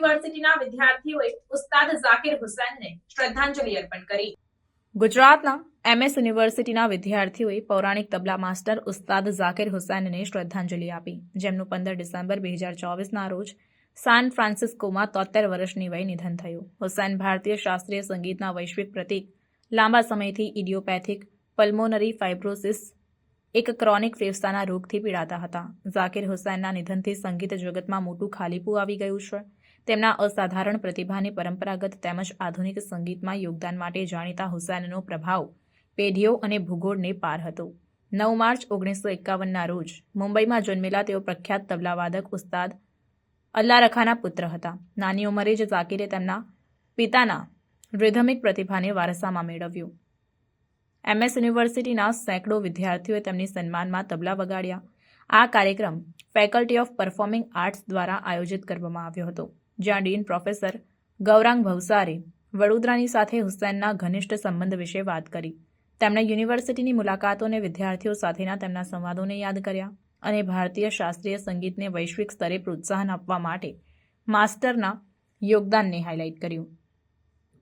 યુનિવર્સિટીના વિદ્યાર્થીઓએ ઉસ્તાદ ઝાકિર હુસેનને શ્રદ્ધાંજલિ અર્પણ કરી. ગુજરાતના એમએસ યુનિવર્સિટીના વિદ્યાર્થીઓએ પૌરાણિક તબલા માસ્ટર ઉસ્તાદ ઝાકિર હુસેનને શ્રદ્ધાંજલિ આપી, જેમનું પંદર ડિસેમ્બર બે હજાર ચોવીસના રોજ સાન ફ્રાન્સિસ્કોમાં તોતેર વર્ષની વય નિધન થયું. હુસેન ભારતીય શાસ્ત્રીય સંગીતના વૈશ્વિક પ્રતીક, લાંબા સમયથી ઇડિયોપેથિક, પલ્મોનરી ફાઇબ્રોસિસ, એક ક્રોનિક ફેફસાના રોગથી પીડાતા હતા. ઝાકિર હુસૈનના નિધનથી સંગીત જગતમાં મોટું ખાલીપું આવી ગયું છે. તેમના અસાધારણ પ્રતિભાની પરંપરાગત તેમજ આધુનિક સંગીતમાં યોગદાન માટે જાણીતા હુસૈનનો પ્રભાવ પેઢીઓ અને ભૂગોળને પાર હતો. નવ માર્ચ ઓગણીસો એકાવનના રોજ મુંબઈમાં જન્મેલા તેઓ પ્રખ્યાત તબલાવાદક ઉસ્તાદ અલ્લા રખાના પુત્ર હતા. નાની ઉંમરે જ ઝાકીરે તેમના પિતાના રિધમિક પ્રતિભાને વારસામાં મેળવ્યું. એમએસ યુનિવર્સિટીના સેંકડો વિદ્યાર્થીઓએ તેમની સન્માનમાં તબલા વગાડ્યા. આ કાર્યક્રમ ફેકલ્ટી ઓફ પરફોર્મિંગ આર્ટ્સ દ્વારા આયોજિત કરવામાં આવ્યો હતો. જ્યાં ડીન પ્રોફેસર ગૌરાંગ ભવસારે વડોદરાની સાથે હુસૈનના ઘનિષ્ઠ સંબંધ વિશે વાત કરી. તેમણે યુનિવર્સિટીની મુલાકાતો અને વિદ્યાર્થીઓ સાથેના તેમના સંવાદોને યાદ કર્યા અને ભારતીય શાસ્ત્રીય સંગીતને વૈશ્વિક સ્તરે પ્રોત્સાહન આપવા માટે માસ્ટરના યોગદાનને હાઇલાઇટ કર્યું.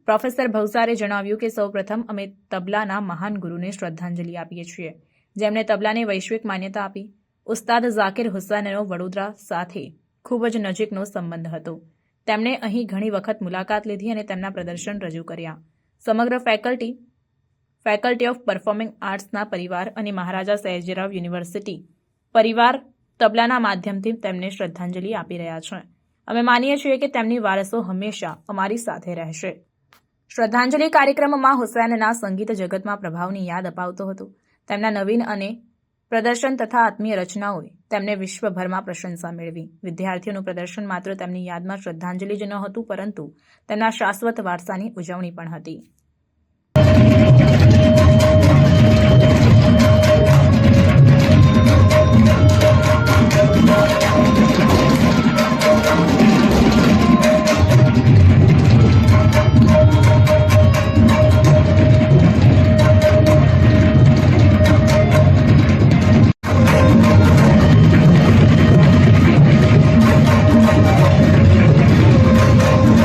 પ્રોફેસર ભવસારે જણાવ્યું કે સૌપ્રથમ અમે તબલાના મહાન ગુરુને શ્રદ્ધાંજલિ આપીએ છીએ. જેમણે તબલાને વૈશ્વિક માન્યતા આપી. ઉસ્તાદ ઝાકિર હુસૈનનો વડોદરા સાથે ખૂબ જ નજીકનો સંબંધ હતો. તેમણે અહીં ઘણી વખત મુલાકાત લીધી અને તેમના પ્રદર્શન રજૂ કર્યા. સમગ્ર ફેકલ્ટી ફેકલ્ટી ઓફ પરફોર્મિંગ આર્ટ્સના પરિવાર અને મહારાજા સયાજીરાવ યુનિવર્સિટી પરિવાર તબલાના માધ્યમથી તેમને શ્રદ્ધાંજલિ આપી રહ્યા છે. અમે માનીએ છીએ કે તેમની વારસો હંમેશા અમારી સાથે રહેશે. શ્રદ્ધાંજલિ કાર્યક્રમમાં હુસૈનના સંગીત જગતમાં પ્રભાવની યાદ અપાવતો હતો. તેમના નવીન અને પ્રદર્શન તથા આત્મીય રચનાઓએ તેમને વિશ્વભરમાં પ્રશંસા મેળવી. વિદ્યાર્થીઓનું પ્રદર્શન માત્ર તેમની યાદમાં શ્રદ્ધાંજલિ જ હતું, પરંતુ તેમના શાશ્વત વારસાની ઉજવણી પણ હતી.